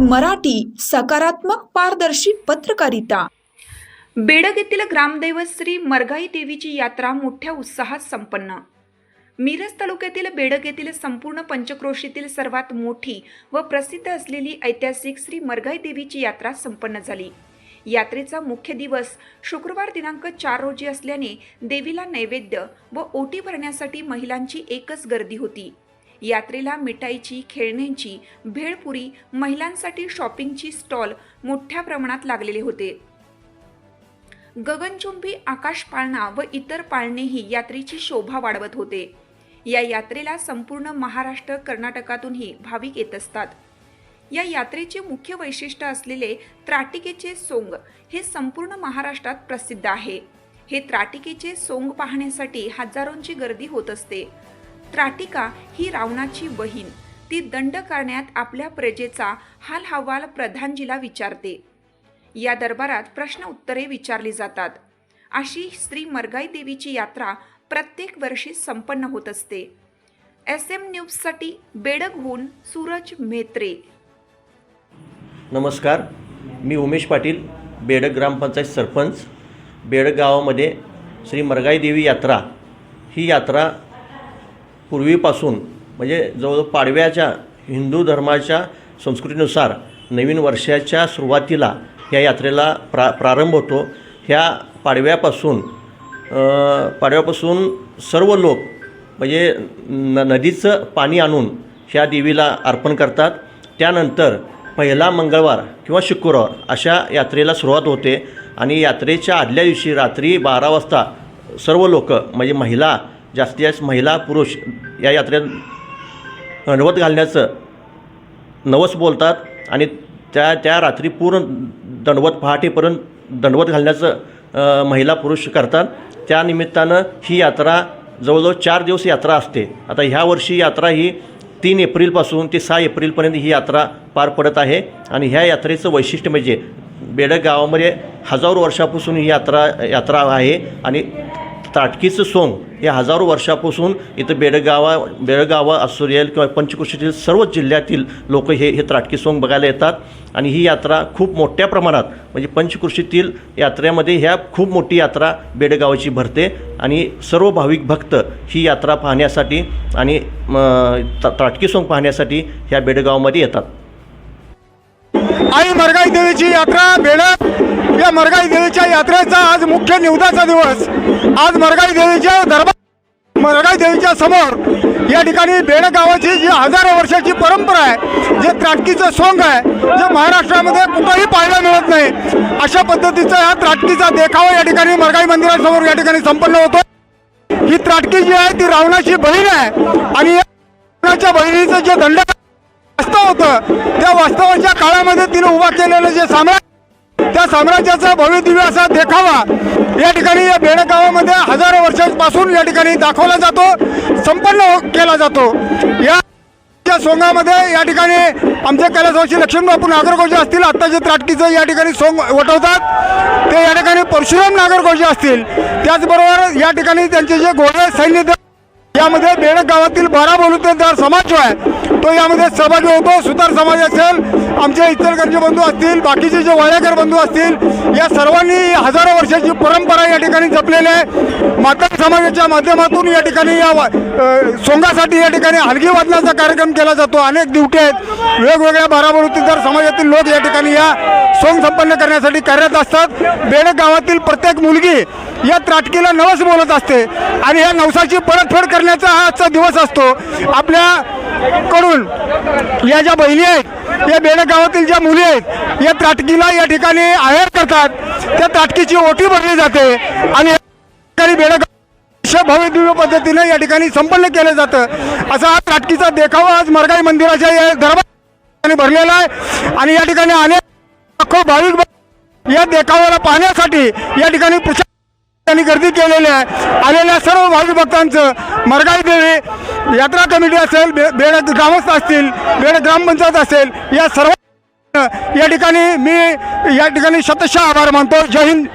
मराठी सकारात्मक पारदर्शी पत्रकारिता. बेडग येथील ग्रामदैवत श्री मरगाई देवीची यात्रा मोठ्या उत्साहात संपन्न. मिरज तालुक्यातील बेडग येथील संपूर्ण पंचक्रोशीतील सर्वात मोठी व प्रसिद्ध असलेली ऐतिहासिक श्री मरगाई देवीची यात्रा संपन्न झाली. यात्रेचा मुख्य दिवस शुक्रवार दिनांक चार रोजी असल्याने देवीला नैवेद्य व ओटी भरण्यासाठी महिलांची एकच गर्दी होती. यात्रेला मिठाईची खेळण्यांची भेळपुरी महिलांसाठी शॉपिंगची स्टॉल मोठ्या प्रमाणात लागलेले होते. गगनचुंबी आकाश पाळणा व इतर पाळणेही यात्रेची शोभा वाढवत होते. या यात्रेला संपूर्ण महाराष्ट्र कर्नाटकातूनही भाविक येत असतात. या यात्रेचे मुख्य वैशिष्ट्य असलेले त्राटिकेचे सोंग हे संपूर्ण महाराष्ट्रात प्रसिद्ध आहे. हे त्राटिकेचे सोंग पाहण्यासाठी हजारोंची गर्दी होत असते. त्राटिका ही रावणाची बहीण. ती दंड करण्यात आपल्या प्रजेचा हालहवाल प्रधानजीला विचारते. या दरबारात प्रश्न उत्तरे विचारली जातात. अशी श्री मरगाई देवीची यात्रा प्रत्येक वर्षी संपन्न होत असते. एस एम न्यूजसाठी बेडगहून सूरज मेत्रे नमस्कार. मी उमेश पाटील बेडग ग्रामपंचायत सरपंच. बेडग गावामध्ये श्री मरगाई देवी यात्रा ही यात्रा पूर्वीपासून म्हणजे जवळजवळ पाडव्याच्या हिंदू धर्माच्या संस्कृतीनुसार नवीन वर्षाच्या सुरुवातीला ह्या यात्रेला प्रा प्रारंभ होतो. ह्या पाडव्यापासून पाडव्यापासून सर्व लोक म्हणजे न नदीचं पाणी आणून ह्या देवीला अर्पण करतात. त्यानंतर पहिला मंगळवार किंवा शुक्रवार अशा यात्रेला सुरुवात होते आणि यात्रेच्या आदल्या दिवशी रात्री बारा वाजता सर्व लोक म्हणजे महिला जास्तीत जास्त महिला पुरुष या यात्रेत हंडवत घालण्याचं नवस बोलतात आणि त्या त्या रात्री पूर्ण दंडवत पहाटेपर्यंत दंडवत घालण्याचं महिला पुरुष करतात. त्या निमित्तानं ही यात्रा जवळजवळ चार दिवस यात्रा असते. आता ह्या वर्षी यात्रा ही तीन एप्रिलपासून ते सहा एप्रिलपर्यंत ही यात्रा पार पडत आहे आणि ह्या यात्रेचं वैशिष्ट्य म्हणजे बेडक गावामध्ये हजारो वर्षापासून ही यात्रा यात्रा आहे आणि ताटकीचं सोंग हे हजारो वर्षापासून इथं बेडगावा बेळगावा असेल किंवा पंचकृषीतील सर्व जिल्ह्यातील लोक हे हे त्राटकी सोंग बघायला येतात. आणि ही यात्रा खूप मोठ्या प्रमाणात म्हणजे पंचकृषीतील यात्रेमध्ये ह्या खूप मोठी यात्रा बेडगावाची भरते. आणि सर्व भाविक भक्त ही यात्रा पाहण्यासाठी आणि म, त्राटकी सोंग पाहण्यासाठी ह्या बेडगावमध्ये येतात. आई मरगाई देवीची यात्रा बेड या मरगाई देवीच्या यात्रेचा आज मुख्य निवदाचा दिवस. आज मरगाई देवीच्या दरबार मरगाई देवीच्या समोर या ठिकाणी बेळगावाची जी हजारो वर्षाची परंपरा आहे जे त्राटकीचं सोंग आहे जे महाराष्ट्रामध्ये कुठंही पाहायला मिळत नाही अशा पद्धतीचा हा त्राटकीचा देखावा या ठिकाणी मरगाई मंदिरासमोर या ठिकाणी संपन्न होतो. ही त्राटकी जी आहे ती रावणाची बहीण आहे आणि या रावणाच्या बहिणीचं जे दंड वास्तव होतं त्या वास्तवाच्या काळामध्ये तिने उभा केलेलं जे साम्राज्य त्या साम्राज्याचा भव्य दिव्य असा देखावा या ठिकाणी या बेडक गावामध्ये हजारो वर्षांपासून या ठिकाणी दाखवला जातो संपन्न हो- केला जातो. या सोंगामध्ये या ठिकाणी आमचे कैलासवासी लक्ष्मणबापू नागरकोजी असतील आत्ताचे त्राटकीचं या ठिकाणी सोंग वटवतात. ते या ठिकाणी परशुराम नागरकोजी असतील. त्याचबरोबर या ठिकाणी त्यांचे जे घोडे सैन्य यामध्ये बेडक गावातील बारा बलुतेदार समाज जो आहे तो यामध्ये सहभागी होतो. सुतार समाज असेल आमचे इतर बंधू असतील बाकीचे जे वाड्याकर बंधू असतील या सर्वांनी हजारो वर्षाची परंपरा या ठिकाणी जपलेली आहे. माता समाजाच्या माध्यमातून या ठिकाणी या वा- सोंगासाठी या ठिकाणी हलगी वादनाचा कार्यक्रम केला जातो. अनेक दिवटे आहेत. वेगवेगळ्या बारा समाजातील लोक या ठिकाणी या सोंग संपन्न करण्यासाठी कार्यरत असतात. बेडक गावातील प्रत्येक मुलगी या त्राटकीला नवस बोलत असते आणि या नवसाची परतफेड करण्याचा हा आजचा दिवस असतो. आपल्याकडून या ज्या बहिणी आहेत या बेळगावातील ज्या मुली आहेत या त्राटकीला या ठिकाणी आहेर करतात. त्या त्राटकीची ओटी भरली जाते आणि या भव्य दिव्य पद्धतीने या ठिकाणी संपन्न केलं जातं. असा हा त्राटकीचा देखावा आज मरगाई मंदिराच्या या दरबार भरलेला आहे. आणि या ठिकाणी अनेक लाखो भाविक या देखाव्याला पाहण्यासाठी या ठिकाणी ठिकाणी गर्दी केलेली आहे. आलेल्या सर्व भाविक भक्तांचं मरगाई देवी यात्रा कमिटी असेल बे बेड ग्रामस्थ असतील बेड ग्रामपंचायत असेल या सर्व या ठिकाणी मी या ठिकाणी शतशः आभार मानतो. जय हिंद.